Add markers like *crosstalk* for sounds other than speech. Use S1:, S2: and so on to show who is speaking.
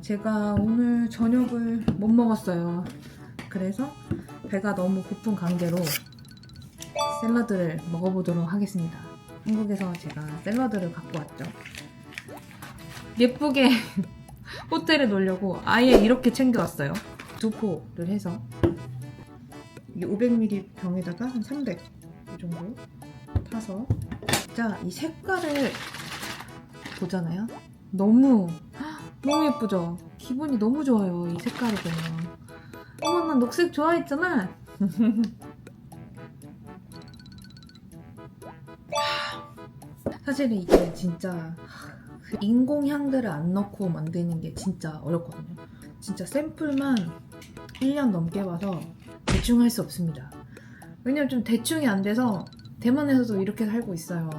S1: 제가 오늘 저녁을 못 먹었어요. 그래서 배가 너무 고픈 관계로 샐러드를 먹어보도록 하겠습니다. 한국에서 제가 샐러드를 갖고 왔죠. 예쁘게 *laughs* 호텔에 놓으려고 아예 이렇게 챙겨왔어요. 두 포를 해서 이 500ml 병에다가 한 300 이 정도 타서 진짜 이 색깔을 보잖아요. 너무 너무 예쁘죠? 기분이 너무 좋아요. 이 색깔을 보면. 어머 난 녹색 좋아했잖아. *laughs* 사실은 이게 진짜 그 인공향들을 안 넣고 만드는 게 진짜 어렵거든요. 진짜 샘플만 1년 넘게 봐서 대충 할 수 없습니다. 왜냐면 좀 대충이 안 돼서 대만에서도 이렇게 살고 있어요.